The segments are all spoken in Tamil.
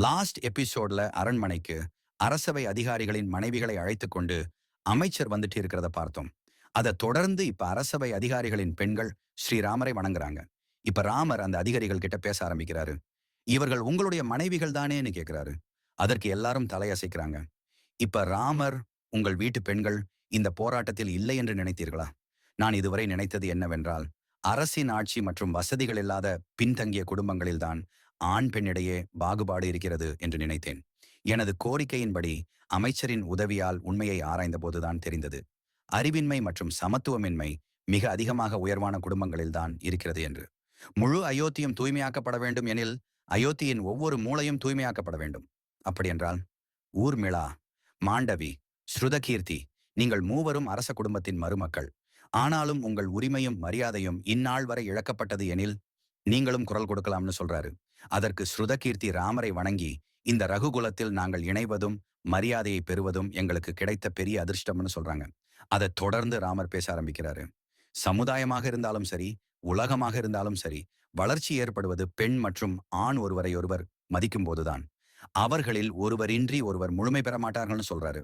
லாஸ்ட் எபிசோட்ல அரண்மனைக்கு அரசவை அதிகாரிகளின் மனைவிகளை அழைத்துக் கொண்டு அமைச்சர் வந்துட்டு இருக்கிறத பார்த்தோம். அதை தொடர்ந்து இப்ப அரசவை அதிகாரிகளின் பெண்கள் ஸ்ரீராமரை வணங்குறாங்க. இப்ப ராமர் அந்த அதிகாரிகள் கிட்ட பேச ஆரம்பிக்கிறாரு. இவர்கள் உங்களுடைய மனைவிகள் தானேன்னு கேட்கிறாரு அதற்கு எல்லாரும் தலையசைக்கிறாங்க. இப்ப ராமர் உங்கள் வீட்டு பெண்கள் இந்த போராட்டத்தில் இல்லை என்று நினைத்தீர்களா? நான் இதுவரை நினைத்தது என்னவென்றால் அரசின் ஆட்சி மற்றும் வசதிகள் இல்லாத பின்தங்கிய குடும்பங்களில்தான் ஆண் பெண்ணிடையே பாகுபாடு இருக்கிறது என்று நினைத்தேன். எனது கோரிக்கையின்படி அமைச்சரின் உதவியால் உண்மையை ஆராய்ந்தபோதுதான் தெரிந்தது. அறிவின்மை மற்றும் சமத்துவமின்மை மிக அதிகமாக உயர்வான குடும்பங்களில்தான் இருக்கிறது என்று. முழு அயோத்தியும் தூய்மையாக்கப்பட வேண்டும் எனில் அயோத்தியின் ஒவ்வொரு மூளையும் தூய்மையாக்கப்பட வேண்டும். அப்படியென்றால் ஊர்மிளா மாண்டவி ஸ்ருதகீர்த்தி நீங்கள் மூவரும் அரச குடும்பத்தின் மருமக்கள். ஆனாலும் உங்கள் உரிமையும் மரியாதையும் இந்நாள் வரை இழக்கப்பட்டது எனில் நீங்களும் குரல் கொடுக்கலாம்னு சொல்றாரு. அதற்கு ஸ்ருதகீர்த்தி ராமரை வணங்கி இந்த ரகுகுலத்தில் நாங்கள் இணைவதும் மரியாதையை பெறுவதும் எங்களுக்கு கிடைத்த பெரிய அதிர்ஷ்டம்னு சொல்றாங்க. அதை தொடர்ந்து ராமர் பேச ஆரம்பிக்கிறாரு. சமுதாயமாக இருந்தாலும் சரி உலகமாக இருந்தாலும் சரி வளர்ச்சி ஏற்படுவது பெண் மற்றும் ஆண் ஒருவரை ஒருவர் மதிக்கும் போதுதான் அவர்களில் ஒருவரின்றி ஒருவர் முழுமை பெற மாட்டார்கள்னு சொல்றாரு.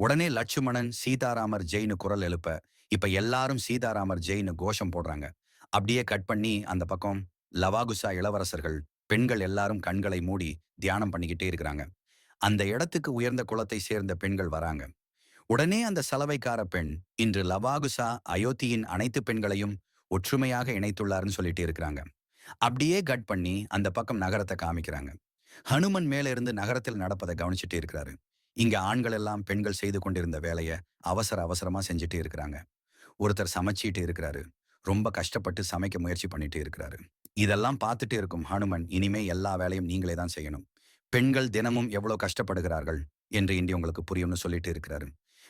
உடனே லட்சுமணன் சீதாராமர் ஜெயின்னு குரல் எழுப்ப இப்ப எல்லாரும் சீதாராமர் ஜெயின்னு கோஷம் போடுறாங்க. அப்படியே கட் பண்ணி அந்த பக்கம் லவாகுசா இளவரசர்கள் பெண்கள் எல்லாரும் கண்களை மூடி தியானம் பண்ணிக்கிட்டே இருக்கிறாங்க. அந்த இடத்துக்கு உயர்ந்த குலத்தை சேர்ந்த பெண்கள் வராங்க. உடனே அந்த சலவைக்கார பெண் இன்று லவாகுசா அயோத்தியின் அனைத்து பெண்களையும் ஒற்றுமையாக இணைத்துள்ளாருன்னு சொல்லிட்டு இருக்கிறாங்க. அப்படியே கட் பண்ணி அந்த பக்கம் நகரத்தை காமிக்கிறாங்க. ஹனுமன் மேல இருந்து நகரத்தில் நடப்பதை கவனிச்சுட்டே இருக்கிறாரு. இங்க ஆண்கள் எல்லாம் பெண்கள் செய்து கொண்டிருந்த வேலையை அவசர அவசரமா செஞ்சுட்டு இருக்கிறாங்க. ஒருத்தர் சமைச்சிட்டு இருக்கிறாரு. ரொம்ப கஷ்டப்பட்டு சமைக்க முயற்சி பண்ணிட்டு இருக்கிறாரு. இதெல்லாம் பார்த்துட்டு இருக்கும் ஹனுமன் இனிமே எல்லா வேலையும் நீங்களே தான் செய்யணும். பெண்கள் தினமும் எவ்வளவு கஷ்டப்படுகிறார்கள் என்று இன்றி உங்களுக்கு புரியும்னு சொல்லிட்டு இருக்கிறாரு.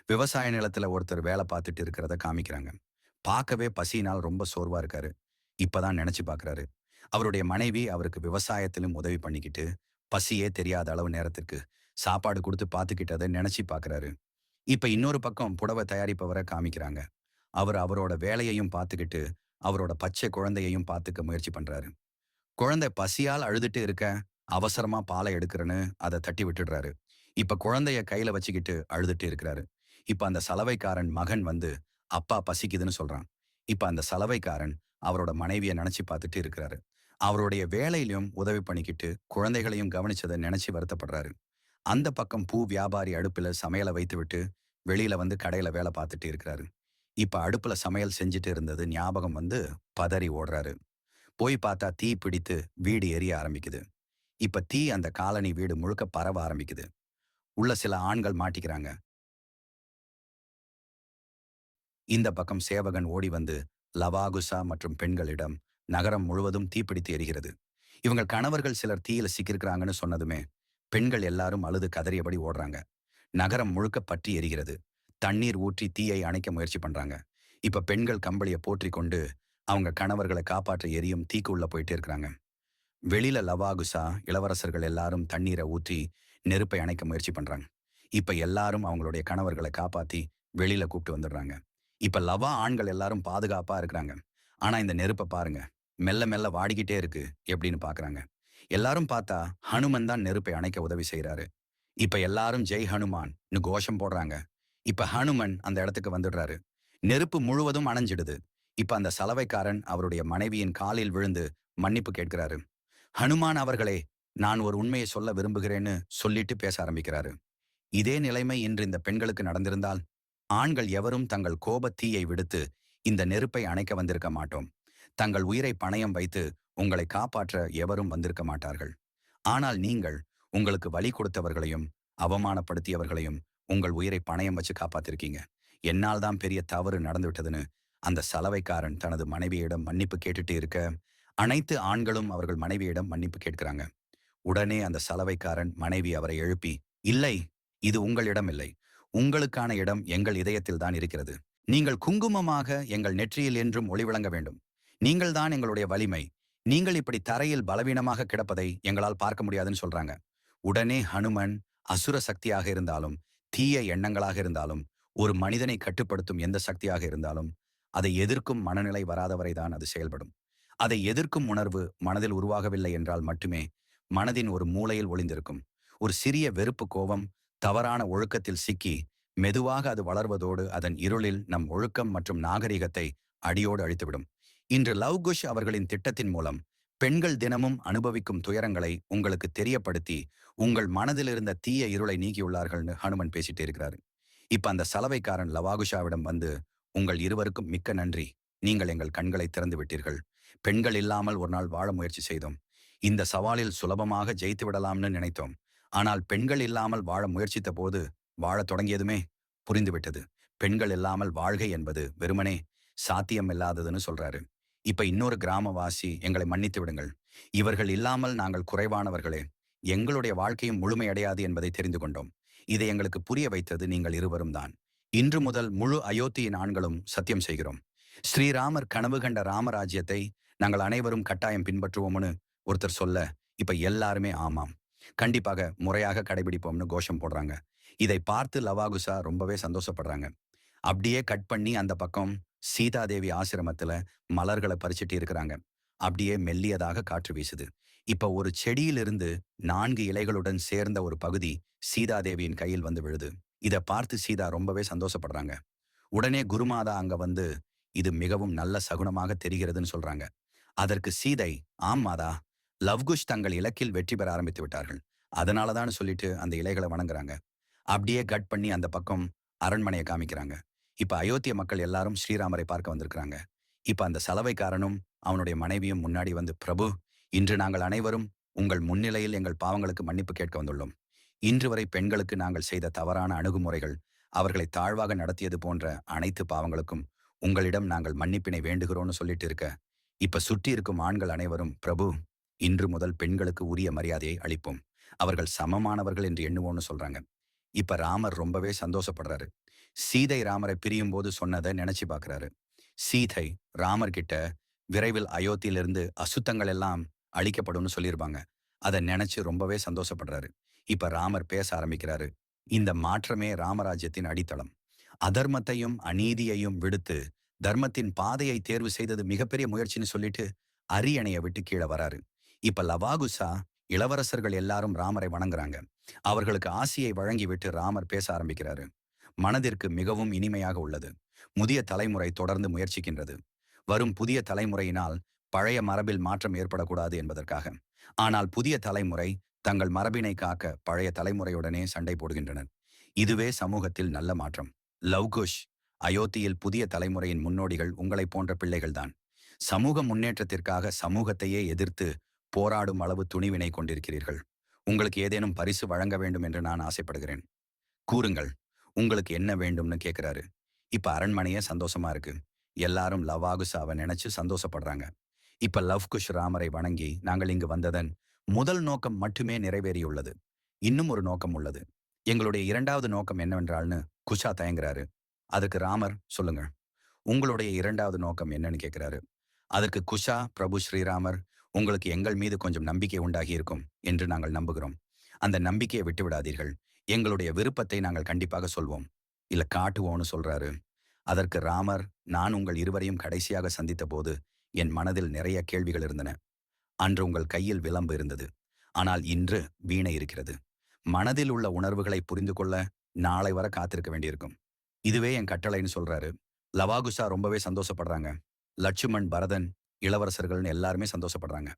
விவசாய நிலத்துல ஒருத்தர் வேலை பார்த்துட்டு இருக்கிறத காமிக்கிறாங்க. பார்க்கவே பசியினால் ரொம்ப சோர்வா இருக்காரு. இப்பதான் நினைச்சு பாக்குறாரு அவருடைய மனைவி அவருக்கு விவசாயத்திலும் உதவி பண்ணிக்கிட்டு பசியே தெரியாத அளவு நேரத்திற்கு சாப்பாடு கொடுத்து பார்த்துக்கிட்டதை நினைச்சு பாக்குறாரு இப்ப இன்னொரு பக்கம் புடவை தயாரிப்பவரை காமிக்கிறாங்க. அவர் அவரோட வேலையையும் பார்த்துக்கிட்டு அவரோட பச்சை குழந்தையையும் பார்த்துக்க முயற்சி பண்றாரு. குழந்தை பசியால் அழுதுட்டு இருக்க அவசரமா பாலை எடுக்கிறேன்னு அதை தட்டி விட்டுடுறாரு. இப்ப குழந்தைய கையில வச்சுக்கிட்டு அழுதுட்டு இருக்கிறாரு. இப்ப அந்த சலவைக்காரன் மகன் வந்து அப்பா பசிக்குதுன்னு சொல்றான். இப்ப அந்த சலவைக்காரன் அவரோட மனைவியை நினைச்சு பார்த்துட்டு இருக்கிறாரு. அவருடைய வேலையிலும் உதவி பண்ணிக்கிட்டு குழந்தைகளையும் கவனிச்சதை நினைச்சு வருத்தப்படுறாரு. அந்த பக்கம் பூ வியாபாரி அடுப்புல சமையலை வைத்துவிட்டு வெளியில வந்து கடையில வேலை பார்த்துட்டு இருக்கிறாரு. இப்ப அடுப்புல சமையல் செஞ்சுட்டு இருந்தது ஞாபகம் வந்து பதறி ஓடுறாரு. போய் பார்த்தா தீ பிடித்து வீடு எரிய ஆரம்பிக்குது. இப்ப தீ அந்த காலனி வீடு முழுக்க பரவ ஆரம்பிக்குது. உள்ள சில ஆண்கள் மாட்டிக்கிறாங்க. இந்த பக்கம் சேவகன் ஓடி வந்து லவாகுசா மற்றும் பெண்களிடம் நகரம் முழுவதும் தீப்பிடித்து எரிகிறது. இவங்க கணவர்கள் சிலர் தீயில சிக்கிருக்கிறாங்கன்னு சொன்னதுமே பெண்கள் எல்லாரும் அழுது கதறியபடி ஓடுறாங்க. நகரம் முழுக்க பற்றி எரிகிறது. தண்ணீர் ஊற்றி தீயை அணைக்க முயற்சி பண்றாங்க. இப்ப பெண்கள் கம்பளியை போற்றி கொண்டு அவங்க கணவர்களை காப்பாற்ற எரியும் தீக்கு உள்ள போயிட்டே இருக்கிறாங்க. வெளியில லவாகுசா இளவரசர்கள் எல்லாரும் தண்ணீரை ஊற்றி நெருப்பை அணைக்க முயற்சி பண்றாங்க. இப்ப எல்லாரும் அவங்களுடைய கணவர்களை காப்பாத்தி வெளியில கூப்பிட்டு வந்துடுறாங்க. இப்ப லவா ஆண்கள் எல்லாரும் பாதுகாப்பா இருக்கிறாங்க. ஆனா இந்த நெருப்பை பாருங்க மெல்ல மெல்ல வாடிக்கிட்டே இருக்கு எப்படின்னு பாக்குறாங்க. எல்லாரும் பார்த்தா ஹனுமன் தான் நெருப்பை அணைக்க உதவி செய்யறாரு இப்ப எல்லாரும் ஜெய் ஹனுமான் கோஷம் போடுறாங்க. இப்ப ஹனுமன் அந்த இடத்துக்கு வந்துடுறாரு. நெருப்பு முழுவதும் அணைஞ்சிடுது. இப்ப அந்த சலவைக்காரன் அவருடைய மனைவியின் காலில் விழுந்து மன்னிப்பு கேட்கிறாரு. ஹனுமான் அவர்களே நான் ஒரு உண்மையை சொல்ல விரும்புகிறேன்னு சொல்லிட்டு பேச ஆரம்பிக்கிறாரு. இதே நிலைமை இன்று இந்த பெண்களுக்கு நடந்திருந்தால் ஆண்கள் எவரும் தங்கள் கோப தீயை விடுத்து இந்த நெருப்பை அணைக்க வந்திருக்க மாட்டோம். தங்கள் உயிரை பணயம் வைத்து உங்களை காப்பாற்ற எவரும் வந்திருக்க மாட்டார்கள். ஆனால் நீங்கள் உங்களுக்கு வழி கொடுத்தவர்களையும் அவமானப்படுத்தியவர்களையும் உங்கள் உயிரை பணயம் வச்சு காப்பாத்திருக்கீங்க. என்னால் தான் பெரிய தவறு நடந்துவிட்டதுன்னு அந்த சலவைக்காரன் தனது மனைவியிடம் மன்னிப்பு கேட்டுட்டு இருக்க அனைத்து ஆண்களும் அவர்கள் மனைவியிடம் மன்னிப்பு கேட்கிறாங்க. உடனே அந்த சலவைக்காரன் மனைவி அவரை எழுப்பி இல்லை இது உங்களிடம் இல்லை. உங்களுக்கான இடம் எங்கள் இதயத்தில் தான் இருக்கிறது. நீங்கள் குங்குமமாக எங்கள் நெற்றியில் என்றும் ஒளிவிளங்க வேண்டும். நீங்கள் தான் எங்களுடைய வலிமை. நீங்கள் இப்படி தரையில் பலவீனமாக கிடப்பதை எங்களால் பார்க்க முடியாதுன்னு சொல்றாங்க. உடனே ஹனுமன் அசுர சக்தியாக இருந்தாலும் தீய எண்ணங்களாக இருந்தாலும் ஒரு மனிதனை கட்டுப்படுத்தும் எந்த சக்தியாக இருந்தாலும் அதை எதிர்க்கும் மனநிலை வராதவரை தான் அது செயல்படும். அதை எதிர்க்கும் உணர்வு மனதில் உருவாகவில்லை என்றால் மட்டுமே மனதின் ஒரு மூலையில் ஒளிந்திருக்கும். ஒரு சிறிய வெறுப்பு கோபம் தவறான ஒழுக்கத்தில் சிக்கி மெதுவாக அது வளர்வதோடு அதன் இருளில் நம் ஒழுக்கம் மற்றும் நாகரிகத்தை அடியோடு அழித்துவிடும். இன்று லவ் குஷ் அவர்களின் திட்டத்தின் மூலம் பெண்கள் தினமும் அனுபவிக்கும் துயரங்களை உங்களுக்கு தெரியப்படுத்தி உங்கள் மனதில் இருந்த தீய இருளை நீக்கியுள்ளார்கள்னு ஹனுமன் பேசிட்டு இருக்கிறாரு. இப்ப அந்த சலவைக்காரன் லவாகுஷாவிடம் வந்து உங்கள் இருவருக்கும் மிக்க நன்றி. நீங்கள் எங்கள் கண்களை திறந்து விட்டீர்கள். பெண்கள் இல்லாமல் ஒரு நாள் வாழ முயற்சி செய்தோம். இந்த சவாலில் சுலபமாக ஜெயித்து விடலாம்னு நினைத்தோம். ஆனால் பெண்கள் இல்லாமல் வாழ முயற்சித்த போது வாழத் தொடங்கியதுமே புரிந்துவிட்டது. பெண்கள் இல்லாமல் வாழ்கை என்பது வெறுமனே சாத்தியம் இல்லாததுன்னு சொல்றாரு. இப்ப இன்னொரு கிராமவாசி எங்களை மன்னித்து விடுங்கள். இவர்கள் இல்லாமல் நாங்கள் குறைவானவர்களே. எங்களுடைய வாழ்க்கையும் முழுமையடையாது என்பதை தெரிந்து கொண்டோம். இதை எங்களுக்கு புரிய வைத்தது நீங்கள் இருவரும் தான். இன்று முதல் முழு அயோத்தியின் ஆண்களும் சத்தியம் செய்கிறோம். ஸ்ரீராமர் கனவு கண்ட ராமராஜ்யத்தை நாங்கள் அனைவரும் கட்டாயம் பின்பற்றுவோம்னு ஒருத்தர் சொல்ல இப்ப எல்லாருமே ஆமாம். கண்டிப்பாக முறையாக கடைபிடிப்போம்னு கோஷம் போடுறாங்க. இதை பார்த்து லவாகுசா ரொம்பவே சந்தோஷப்படுறாங்க. அப்படியே கட் பண்ணி அந்த பக்கம் சீதாதேவி ஆசிரமத்துல மலர்களை பறிச்சிட்டு இருக்கிறாங்க. அப்படியே மெல்லியதாக காற்று வீசுது. இப்ப ஒரு செடியிலிருந்து நான்கு இலைகளுடன் சேர்ந்த ஒரு பகுதி சீதாதேவியின் கையில் வந்து விழுது. இதை பார்த்து சீதா ரொம்பவே சந்தோஷப்படுறாங்க. உடனே குருமாதா அங்க வந்து இது மிகவும் நல்ல சகுனமாக தெரிகிறதுன்னு சொல்றாங்க. அதற்கு சீதை ஆம் மாதா லவ்குஷ் தங்கள் இலக்கில் வெற்றி பெற ஆரம்பித்து விட்டார்கள். அதனாலதான் சொல்லிட்டு அந்த இலைகளை வணங்குறாங்க. அப்படியே கட் பண்ணி அந்த பக்கம் அரண்மனையை காமிக்கிறாங்க. இப்ப அயோத்திய மக்கள் எல்லாரும் ஸ்ரீராமரை பார்க்க வந்திருக்கிறாங்க. இப்ப அந்த சலவைக்காரனும் அவனுடைய மனைவியும் முன்னாடி வந்து பிரபு இன்று நாங்கள் அனைவரும் உங்கள் முன்னிலையில் எங்கள் பாவங்களுக்கு மன்னிப்பு கேட்க வந்துள்ளோம். இன்று வரை பெண்களுக்கு நாங்கள் செய்த தவறான அணுகுமுறைகள் அவர்களை தாழ்வாக நடத்தியது போன்ற அனைத்து பாவங்களுக்கும் உங்களிடம் நாங்கள் மன்னிப்பினை வேண்டுகிறோம்னு சொல்லிட்டு இருக்க. இப்ப சுற்றி இருக்கும் ஆண்கள் அனைவரும் பிரபு இன்று முதல் பெண்களுக்கு உரிய மரியாதையை அளிப்போம். அவர்கள் சமமானவர்கள் என்று எண்ணுவோம்னு சொல்றாங்க. இப்ப ராமர் ரொம்பவே சந்தோஷப்படுறாரு. சீதை ராமரை பிரியும் போது சொன்னதை நினைச்சு பாக்குறாரு. சீதை ராமர் கிட்ட விரைவில் அயோத்தியிலிருந்து அசுத்தங்கள் எல்லாம் அழிக்கப்படும்னு சொல்லியிருப்பாங்க அதை நினைச்சு ரொம்பவே சந்தோஷப்படுறாரு. இப்ப ராமர் பேச ஆரம்பிக்கிறாரு. இந்த மாற்றமே ராமராஜ்யத்தின் அடித்தளம். அதர்மத்தையும் அநீதியையும் விடுத்து தர்மத்தின் பாதையை தேர்வு செய்தது மிகப்பெரிய முயற்சின்னு சொல்லிட்டு அரியணையை விட்டு கீழே வராரு. இப்ப லவாகுசா இளவரசர்கள் எல்லாரும் ராமரை வணங்குறாங்க. அவர்களுக்கு ஆசியை வழங்கிவிட்டு ராமர் பேச ஆரம்பிக்கிறாரு. மனதிற்கு மிகவும் இனிமையாக உள்ளது. முதிய தலைமுறை தொடர்ந்து முயற்சிக்கின்றது. வரும் புதிய தலைமுறையினால் பழைய மரபில் மாற்றம் ஏற்படக்கூடாது என்பதற்காக. ஆனால் புதிய தலைமுறை தங்கள் மரபினை காக்க பழைய தலைமுறையுடனே சண்டை போடுகின்றனர். இதுவே சமூகத்தில் நல்ல மாற்றம். லவ்குஷ் அயோத்தியில் புதிய தலைமுறையின் முன்னோடிகள் உங்களைப் போன்ற பிள்ளைகள்தான். சமூக முன்னேற்றத்திற்காக சமூகத்தையே எதிர்த்து போராடும் அளவு துணிவினை கொண்டிருக்கிறீர்கள். உங்களுக்கு ஏதேனும் பரிசு வழங்க வேண்டும் என்று நான் ஆசைப்படுகிறேன். கூறுங்கள். உங்களுக்கு என்ன வேண்டும்னு கேட்கிறாரு இப்ப அரண்மனையே சந்தோஷமா இருக்கு. எல்லாரும் லவ் ஆகுசாவை நினைச்சு சந்தோஷப்படுறாங்க. இப்ப லவ் குஷ் ராமரை வணங்கி நாங்கள் இங்கு வந்ததன் முதல் நோக்கம் மட்டுமே நிறைவேறியுள்ளது. இன்னும் ஒரு நோக்கம் உள்ளது. எங்களுடைய இரண்டாவது நோக்கம் என்னவென்றால்னு குஷா தயங்குறாரு. அதுக்கு ராமர் சொல்லுங்க. உங்களுடைய இரண்டாவது நோக்கம் என்னன்னு கேட்கிறாரு அதற்கு குஷா பிரபு ஸ்ரீராமர் உங்களுக்கு எங்கள் மீது கொஞ்சம் நம்பிக்கை உண்டாகி இருக்கும் என்று நாங்கள் நம்புகிறோம். அந்த நம்பிக்கையை விட்டு விடாதீர்கள். எங்களுடைய விருப்பத்தை நாங்கள் கண்டிப்பாக சொல்வோம். இல்ல காட்டுவோம்னு சொல்றாரு. அதற்கு ராமர் நான் உங்கள் இருவரையும் கடைசியாக சந்தித்த போது என் மனதில் நிறைய கேள்விகள் இருந்தன. அன்று உங்கள் கையில் விளம்பு இருந்தது. ஆனால் இன்று வீணை இருக்கிறது. மனதில் உள்ள உணர்வுகளை புரிந்து கொள்ள நாளை வர காத்திருக்க வேண்டியிருக்கும். இதுவே என் கட்டளைன்னு சொல்றாரு. லவாகுசா ரொம்பவே சந்தோஷப்படுறாங்க. லட்சுமண் பரதன் இளவரசர்கள்னு எல்லாருமே சந்தோஷப்படுறாங்க.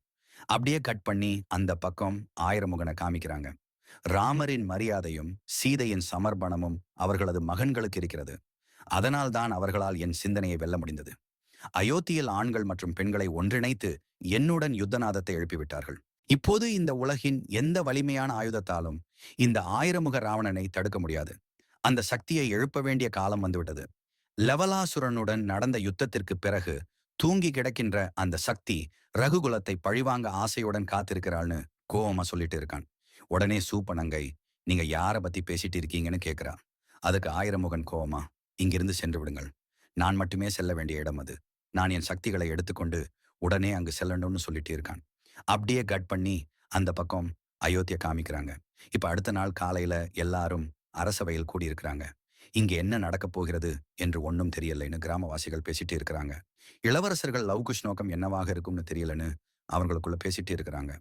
அப்படியே கட் பண்ணி அந்த பக்கம் ஆயிரமுகனை காமிக்கிறாங்க. ராமரின் மரியாதையும் சீதையின் சமர்ப்பணமும் அவர்களது மகன்களுக்கு இருக்கிறது. அதனால்தான் அவர்களால் என் சிந்தனையை வெல்ல முடிந்தது. அயோத்தியில் ஆண்கள் மற்றும் பெண்களை ஒன்றிணைத்து என்னுடன் யுத்தநாதத்தை எழுப்பிவிட்டார்கள். இப்போது இந்த உலகின் எந்த வலிமையான ஆயுதத்தாலும் இந்த ஆயிரமுக ராவணனை தடுக்க முடியாது. அந்த சக்தியை எழுப்ப வேண்டிய காலம் வந்துவிட்டது. லவலாசுரனுடன் நடந்த யுத்தத்திற்கு பிறகு தூங்கி கிடக்கின்ற அந்த சக்தி ரகுகுலத்தை பழிவாங்க ஆசையுடன் காத்திருக்கிறாள்னு கோவமா சொல்லிட்டு இருக்கான். உடனே சூப்பனங்கை நீங்க யார பத்தி பேசிட்டு இருக்கீங்கன்னு கேக்குறா அதுக்கு ஆயிரமுகன் கோவமா இங்கிருந்து சென்று விடுங்கள். நான் மட்டுமே செல்ல வேண்டிய இடம் அது. நான் என் சக்திகளை எடுத்துக்கொண்டு உடனே அங்கு செல்லணும்னு சொல்லிட்டு இருக்கான். அப்படியே கட் பண்ணி அந்த பக்கம் அயோத்திய காமிக்கிறாங்க. இப்ப அடுத்த நாள் காலையில எல்லாரும் அரசவையில் கூடியிருக்கிறாங்க. இங்க என்ன நடக்கப் போகிறது என்று ஒன்றும் தெரியலைன்னு கிராமவாசிகள் பேசிட்டு இருக்கிறாங்க. இளவரசர்கள் லவ்குஷ் நோக்கம் என்னவாக இருக்கும்னு தெரியலன்னு அவங்களுக்குள்ள பேசிட்டு இருக்கிறாங்க.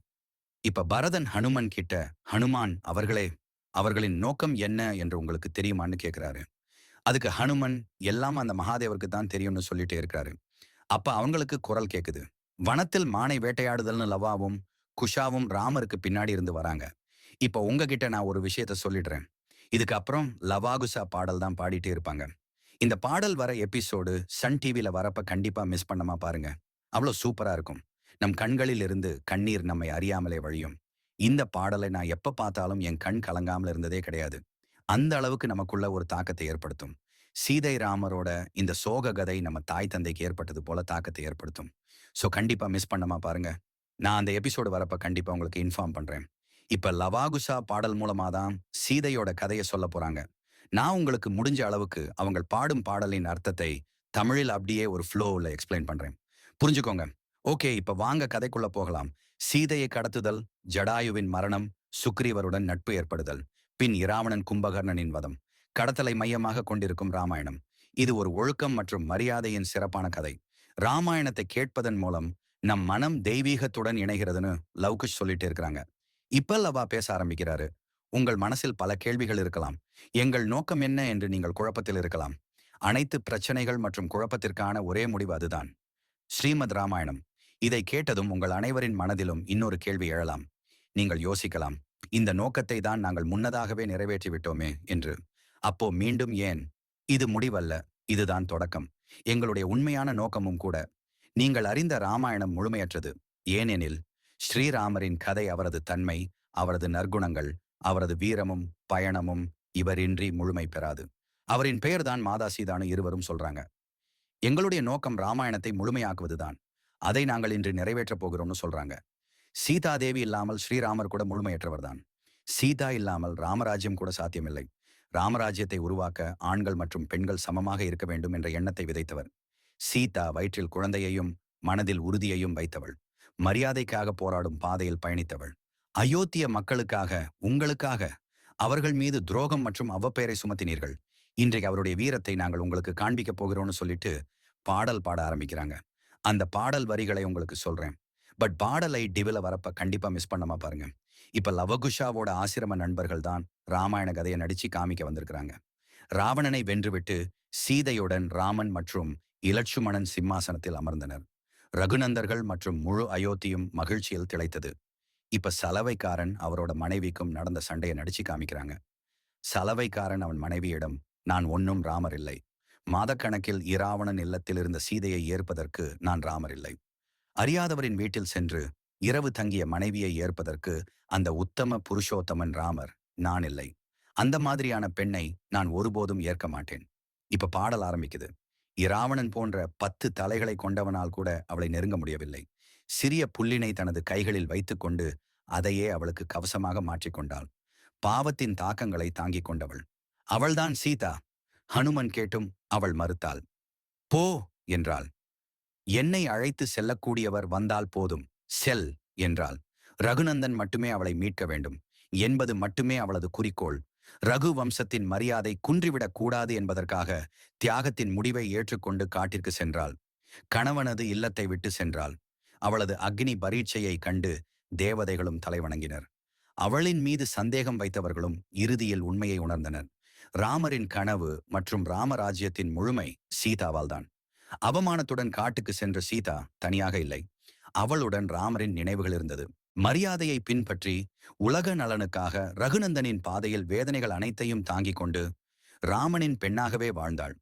இப்ப பரதன் ஹனுமன் கிட்ட ஹனுமான் அவர்களே அவர்களின் நோக்கம் என்ன என்று உங்களுக்கு தெரியுமான்னு கேட்கிறாரு அதுக்கு ஹனுமன் எல்லாம் அந்த மகாதேவருக்கு தான் தெரியும்னு சொல்லிட்டே இருக்கிறாரு அப்ப அவங்களுக்கு குரல் கேக்குது. வனத்தில் மானை வேட்டையாடுதல்னு லவாவும் குஷாவும் ராமருக்கு பின்னாடி இருந்து வராங்க. இப்ப உங்ககிட்ட நான் ஒரு விஷயத்த சொல்லிடுறேன். இதுக்கப்புறம் லவாகுசா பாடல் தான் பாடிட்டே இருப்பாங்க. இந்த பாடல் வர எபிசோடு சன் டிவில வரப்ப கண்டிப்பா மிஸ் பண்ணாம பாருங்க. அவ்வளோ சூப்பரா இருக்கும். நம் கண்களில் இருந்து கண்ணீர் நம்மை அறியாமலே வழியும். இந்த பாடலை நான் எப்ப பார்த்தாலும் என் கண் கலங்காமல் இருந்ததே கிடையாது. அந்த அளவுக்கு நமக்குள்ள ஒரு தாக்கத்தை ஏற்படுத்தும். சீதை ராமரோட இந்த சோக கதை நம்ம தாய் தந்தைக்கு ஏற்பட்டது போல தாக்கத்தை ஏற்படுத்தும். ஸோ கண்டிப்பா மிஸ் பண்ணாம பாருங்க. நான் அந்த எபிசோடு வரப்ப கண்டிப்பா உங்களுக்கு இன்ஃபார்ம் பண்றேன். இப்ப லவாகுசா பாடல் மூலமா தான் சீதையோட கதையை சொல்ல போறாங்க. நான் உங்களுக்கு முடிஞ்ச அளவுக்கு அவங்க பாடும் பாடலின் அர்த்தத்தை தமிழில் அப்படியே ஒரு ஃப்ளோவில் எக்ஸ்பிளைன் பண்றேன். புரிஞ்சுக்கோங்க. ஓகே இப்ப வாங்க கதைக்குள்ள போகலாம். சீதையை கடத்துதல் ஜடாயுவின் மரணம் சுக்ரீவருடன் நட்பு ஏற்படுதல் பின் இராவணன் கும்பகர்ணனின் வதம். கடத்தலை மையமாக கொண்டிருக்கும் ராமாயணம். இது ஒரு ஒழுக்கம் மற்றும் மரியாதையின் சிறப்பான கதை. ராமாயணத்தை கேட்பதன் மூலம் நம் மனம் தெய்வீகத்துடன் இணைகிறதுன்னு லவ்குஷ் சொல்லிட்டு இருக்கிறாங்க. இப்ப லவா பேச ஆரம்பிக்கிறாரு. உங்கள் மனசில் பல கேள்விகள் இருக்கலாம். எங்கள் நோக்கம் என்ன என்று நீங்கள் குழப்பத்தில் இருக்கலாம். அனைத்து பிரச்சனைகள் மற்றும் குழப்பத்திற்கான ஒரே முடிவு அதுதான். ஸ்ரீமத் ராமாயணம். இதை கேட்டதும் உங்கள் அனைவரின் மனதிலும் இன்னொரு கேள்வி எழலாம். நீங்கள் யோசிக்கலாம் இந்த நோக்கத்தை தான் நாங்கள் முன்னதாகவே நிறைவேற்றிவிட்டோமே என்று. அப்போ மீண்டும் ஏன்? இது முடிவல்ல இதுதான் தொடக்கம். எங்களுடைய உண்மையான நோக்கமும் கூட. நீங்கள் அறிந்த ராமாயணம் முழுமையற்றது. ஏனெனில் ஸ்ரீராமரின் கதை அவரது தன்மை அவரது நற்குணங்கள் அவரது வீரமும் பயணமும் இவரின்றி முழுமை பெறாது. அவரின் பெயர்தான் மாதா சீதானு இருவரும் சொல்றாங்க. எங்களுடைய நோக்கம் ராமாயணத்தை முழுமையாக்குவதுதான் அதை நாங்கள் இன்று நிறைவேற்றப் போகிறோம்னு சொல்றாங்க. சீதா தேவி இல்லாமல் ஸ்ரீராமர் கூட முழுமையற்றவர் தான். சீதா இல்லாமல் ராமராஜ்யம் கூட சாத்தியமில்லை. ராமராஜ்யத்தை உருவாக்க ஆண்கள் மற்றும் பெண்கள் சமமாக இருக்க வேண்டும் என்ற எண்ணத்தை விதைத்தவர். சீதா வயிற்றில் குழந்தையையும் மனதில் உறுதியையும் வைத்தவள். மரியாதைக்காக போராடும் பாதையில் பயணித்தவள். அயோத்திய மக்களுக்காக உங்களுக்காக அவர்கள் மீது துரோகம் மற்றும் அவ்வப்பெயரை சுமத்தினீர்கள். இன்றைக்கு அவருடைய வீரத்தை நாங்கள் உங்களுக்கு காண்பிக்க போகிறோம்னு சொல்லிட்டு பாடல் பாட ஆரம்பிக்கிறாங்க. அந்த பாடல் வரிகளை உங்களுக்கு சொல்றேன். பட் பாடலை டிவில வரப்ப கண்டிப்பா மிஸ் பண்ணாம பாருங்க. இப்ப லவகுஷாவோட ஆசிரம நண்பர்கள் தான் ராமாயண கதையை நடிச்சு காமிக்க வந்திருக்கிறாங்க. ராவணனை வென்றுவிட்டு சீதையுடன் ராமன் மற்றும் இலட்சுமணன் சிம்மாசனத்தில் அமர்ந்தனர். ரகுநந்தர்கள் மற்றும் முழு அயோத்தியும் மகிழ்ச்சியில் திளைத்தது. இப்ப சலவைக்காரன் அவரோட மனைவிக்கும் நடந்த சண்டையை நடிச்சு காமிக்கிறாங்க. சலவைக்காரன் அவன் மனைவியிடம் நான் ஒன்னும் ராமர் இல்லை. மாதக்கணக்கில் இராவணன் இல்லத்தில் இருந்த சீதையை ஏற்பதற்கு நான் ராமர் இல்லை. அறியாதவரின் வீட்டில் சென்று இரவு தங்கிய மனைவியை ஏற்பதற்கு அந்த உத்தம புருஷோத்தமன் ராமர் நான் இல்லை. அந்த மாதிரியான பெண்ணை நான் ஒருபோதும் ஏற்க மாட்டேன். இப்ப பாடல் ஆரம்பிக்குது. இராவணன் போன்ற பத்து தலைகளை கொண்டவனால் கூட அவளை நெருங்க முடியவில்லை. சிறிய புல்லினை தனது கைகளில் வைத்துக்கொண்டு அதையே அவளுக்கு கவசமாக மாற்றிக்கொண்டாள் பாவத்தின் தாக்கங்களை தாங்கிக் கொண்டவள். அவள்தான் சீதா. ஹனுமன் கேட்டும் அவள் மறுத்தாள் போ என்றாள். என்னை அழைத்து செல்லக்கூடியவர் வந்தால் போதும் செல் என்றாள். ரகுநந்தன் மட்டுமே அவளை மீட்க வேண்டும். என்பது மட்டுமே அவளது குறிக்கோள். ரகு வம்சத்தின் மரியாதை குன்றிவிடக் கூடாது என்பதற்காக தியாகத்தின் முடிவை ஏற்றுக்கொண்டு காட்டிற்கு சென்றாள். கணவனது இல்லத்தை விட்டு சென்றாள். அவளது அக்னி பரீட்சையை கண்டு தேவதைகளும் தலைவணங்கினர். அவளின் மீது சந்தேகம் வைத்தவர்களும் இறுதியில் உண்மையை உணர்ந்தனர். ராமரின் கனவு மற்றும் ராமராஜ்யத்தின் முழுமை சீதாவால்தான். அவமானத்துடன் காட்டுக்கு சென்ற சீதா தனியாக இல்லை. அவளுடன் ராமரின் நினைவுகள் இருந்தது. மரியாதையை பின்பற்றி உலக நலனுக்காக ரகுநந்தனின் பாதையில் வேதனைகள் அனைத்தையும் தாங்கிக் கொண்டு ராமனின் பெண்ணாகவே வாழ்ந்தாள்.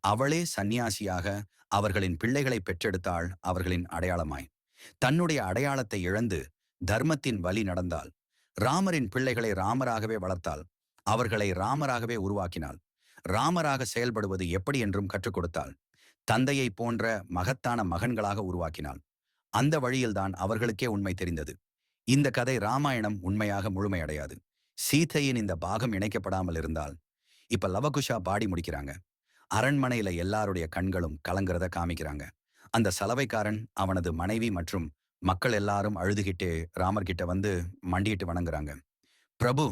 அவளே சந்நியாசியாக அவர்களின் பிள்ளைகளை பெற்றெடுத்தாள் அவர்களின் அடையாளமாய். தன்னுடைய அடையாளத்தை இழந்து தர்மத்தின் வழி நடந்தாள். ராமரின் பிள்ளைகளை ராமராகவே வளர்த்தாள். அவர்களை ராமராகவே உருவாக்கினாள். ராமராக செயல்படுவது எப்படி என்றும் கற்றுக் கொடுத்தாள். தந்தையை போன்ற மகத்தான மகன்களாக உருவாக்கினாள். அந்த வழியில்தான் அவர்களுக்கே உண்மை தெரிந்தது. இந்த கதை ராமாயணம் உண்மையாக முழுமையடையாது. சீதையின் இந்த பாகம் இணைக்கப்படாமல் இருந்தால் இப்ப லவகுஷா பாடி முடிக்கிறாங்க. அரண்மனையில எல்லாருடைய கண்களும் கலங்கிறத காமிக்கிறாங்க. அந்த சலவைக்காரன் அவனது மனைவி மற்றும் மக்கள் எல்லாரும் அழுதுகிட்டே ராமர்கிட்ட வந்து மண்டியிட்டு வணங்குறாங்க. பிரபு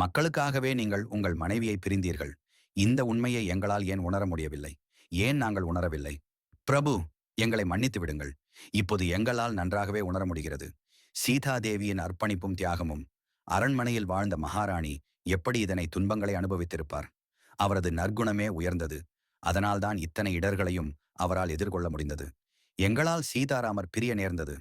மக்களுக்காகவே நீங்கள் உங்கள் மனைவியை பிரிந்தீர்கள். இந்த உண்மையை எங்களால் ஏன் உணர முடியவில்லை? ஏன் நாங்கள் உணரவில்லை? பிரபு எங்களை மன்னித்து விடுங்கள். இப்போது எங்களால் நன்றாகவே உணர முடிகிறது. சீதாதேவியின் அர்ப்பணிப்பும் தியாகமும் அரண்மனையில் வாழ்ந்த மகாராணி எப்படி இதனை துன்பங்களை அனுபவித்திருப்பார்? அவரது நற்குணமே உயர்ந்தது. அதனால்தான் இத்தனை இடர்களையும் அவரால் எதிர்கொள்ள முடிந்தது. எங்களால் சீதாராமர் பிரிய நேர்ந்தது.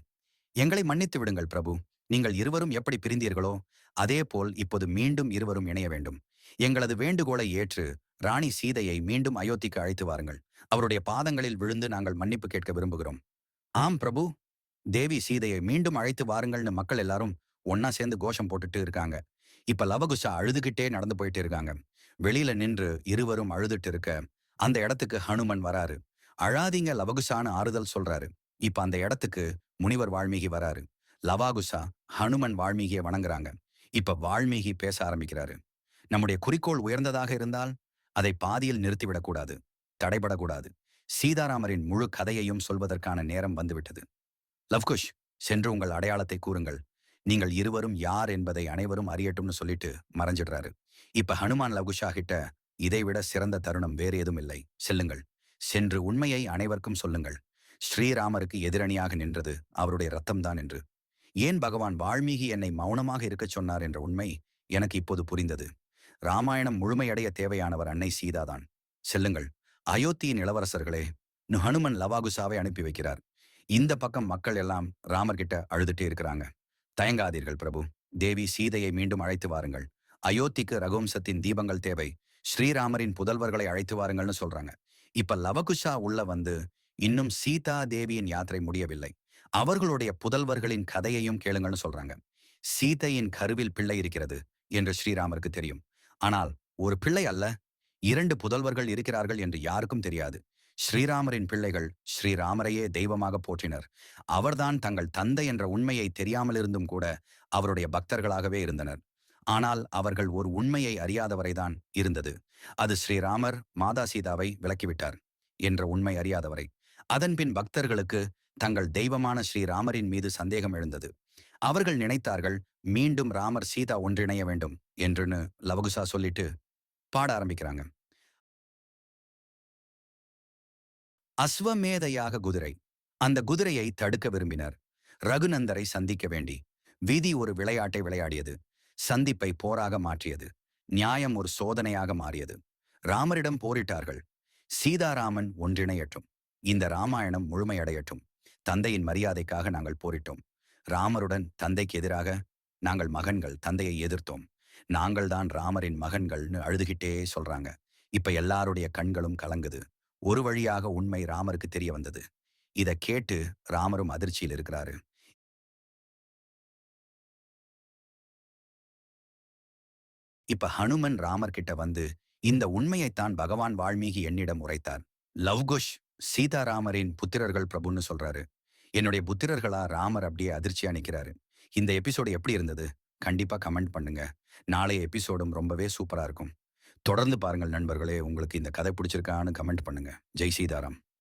எங்களை மன்னித்து விடுங்கள் பிரபு. நீங்கள் இருவரும் எப்படி பிரிந்தீர்களோ அதேபோல் இப்போது மீண்டும் இருவரும் இணைய வேண்டும். எங்களது வேண்டுகோளை ஏற்று ராணி சீதையை மீண்டும் அயோத்திக்கு அழைத்து வாருங்கள். அவருடைய பாதங்களில் விழுந்து நாங்கள் மன்னிப்பு கேட்க விரும்புகிறோம். ஆம் பிரபு. தேவி சீதையை மீண்டும் அழைத்து வாருங்கள்னு மக்கள் எல்லாரும் ஒன்னா சேர்ந்து கோஷம் போட்டுட்டு இருக்காங்க. இப்ப லவகுஷா அழுதுகிட்டே நடந்து போயிட்டு இருக்காங்க. வெளியில நின்று இருவரும் அழுதுட்டு இருக்க அந்த இடத்துக்கு ஹனுமன் வராரு. அழாதீங்க லவகுஷான்னு ஆறுதல் சொல்றாரு. இப்ப அந்த இடத்துக்கு முனிவர் வால்மீகி வராரு. லவாகுஷா ஹனுமன் வால்மீகியை வணங்குறாங்க. இப்ப வால்மீகி பேச ஆரம்பிக்கிறாரு. நம்முடைய குறிக்கோள் உயர்ந்ததாக இருந்தால் அதை பாதியில் நிறுத்திவிடக்கூடாது தடைபடக்கூடாது. சீதாராமரின் முழு கதையையும் சொல்வதற்கான நேரம் வந்துவிட்டது. லவ்குஷ் சென்று உங்கள் அடையாளத்தை கூறுங்கள். நீங்கள் இருவரும் யார் என்பதை அனைவரும் அறியட்டும்னு சொல்லிட்டு மறைஞ்சிடுறாரு. இப்ப ஹனுமான் லவ்குஷா கிட்ட இதைவிட சிறந்த தருணம் வேறு எதுவும் இல்லை. செல்லுங்கள். சென்று உண்மையை அனைவருக்கும் சொல்லுங்கள். ஸ்ரீராமருக்கு எதிரணியாக நின்றது அவருடைய ரத்தம்தான் என்று. ஏன் பகவான் வால்மீகி என்னை மௌனமாக இருக்கச் சொன்னார் என்ற உண்மை எனக்கு இப்போது புரிந்தது. ராமாயணம் முழுமையடைய தேவையானவர் அன்னை சீதாதான். செல்லுங்கள். அயோத்தியின் இளவரசர்களே ஹனுமன் லவாகுசாவை அனுப்பி வைக்கிறார். இந்த பக்கம் மக்கள் எல்லாம் ராமர்கிட்ட அழுதுட்டே இருக்கிறாங்க. தயங்காதீர்கள் பிரபு. தேவி சீதையை மீண்டும் அழைத்து வாருங்கள். அயோத்திக்கு ரகுவம்சத்தின் தீபங்கள் தேவை. ஸ்ரீராமரின் புதல்வர்களை அழைத்து வாருங்கள்னு சொல்றாங்க. இப்ப லவகுஷா உள்ள வந்து இன்னும் சீதா தேவியின் யாத்திரை முடியவில்லை. அவர்களுடைய புதல்வர்களின் கதையையும் கேளுங்கள்னு சொல்றாங்க. சீதையின் கருவில் பிள்ளை இருக்கிறது என்று ஸ்ரீராமருக்கு தெரியும். ஆனால் ஒரு பிள்ளை அல்ல. இரண்டு புதல்வர்கள் இருக்கிறார்கள் என்று யாருக்கும் தெரியாது. ஸ்ரீராமரின் பிள்ளைகள் ஸ்ரீராமரையே தெய்வமாக போற்றினர். அவர்தான் தங்கள் தந்தை என்ற உண்மையை தெரியாமலிருந்தும் கூட அவருடைய பக்தர்களாகவே இருந்தனர். ஆனால் அவர்கள் ஒரு உண்மையை அறியாதவரைதான் இருந்தது. அது ஸ்ரீராமர் மாதா சீதாவை விளக்கிவிட்டார் என்ற உண்மை அறியாதவரை. அதன்பின் பக்தர்களுக்கு தங்கள் தெய்வமான ஸ்ரீராமரின் மீது சந்தேகம் எழுந்தது. அவர்கள் நினைத்தார்கள் மீண்டும் ராமர் சீதா ஒன்றிணைய வேண்டும் என்றுன்னு லவகுசா சொல்லிட்டு பாட ஆரம்பிக்கிறாங்க. அஸ்வமேதையாக குதிரை. அந்த குதிரையை தடுக்க விரும்பினர். ரகுநந்தரை சந்திக்க வேண்டி. விதி ஒரு விளையாட்டை விளையாடியது. சந்திப்பை போராக மாற்றியது. நியாயம் ஒரு சோதனையாக மாறியது. ராமரிடம் போரிட்டார்கள். சீதாராமன் ஒன்றிணையட்டும். இந்த ராமாயணம் முழுமையடையட்டும். தந்தையின் மரியாதைக்காக நாங்கள் போரிட்டோம். ராமருடன் தந்தைக்கு எதிராக நாங்கள் மகன்கள் தந்தையை எதிர்த்தோம். நாங்கள் தான் ராமரின் மகன்கள்னு அழுதுகிட்டே சொல்றாங்க. இப்ப எல்லாருடைய கண்களும் கலங்குது. ஒரு வழியாக உண்மை ராமருக்கு தெரிய வந்தது. இதை கேட்டு ராமரும் அதிர்ச்சியில் இருக்கிறாரு. இப்ப ஹனுமன் ராமர் கிட்ட வந்து இந்த உண்மையைத்தான் பகவான் வால்மீகி என்னிடம் உரைத்தார். லவ்குஷ் சீதாராமரின் புத்திரர்கள் பிரபுன்னு சொல்றாரு. என்னுடைய புத்திரர்களா ராமர் அப்படியே அதிர்ச்சியா நிக்கிறாரு. இந்த எபிசோடு எப்படி இருந்தது? கண்டிப்பா கமெண்ட் பண்ணுங்க. நாளைய எபிசோடும் ரொம்பவே சூப்பரா இருக்கும். தொடர்ந்து பாருங்கள் நண்பர்களே உங்களுக்கு இந்த கதை பிடிச்சிருக்கான்னு கமெண்ட் பண்ணுங்க. ஜெய் சீதாராம்.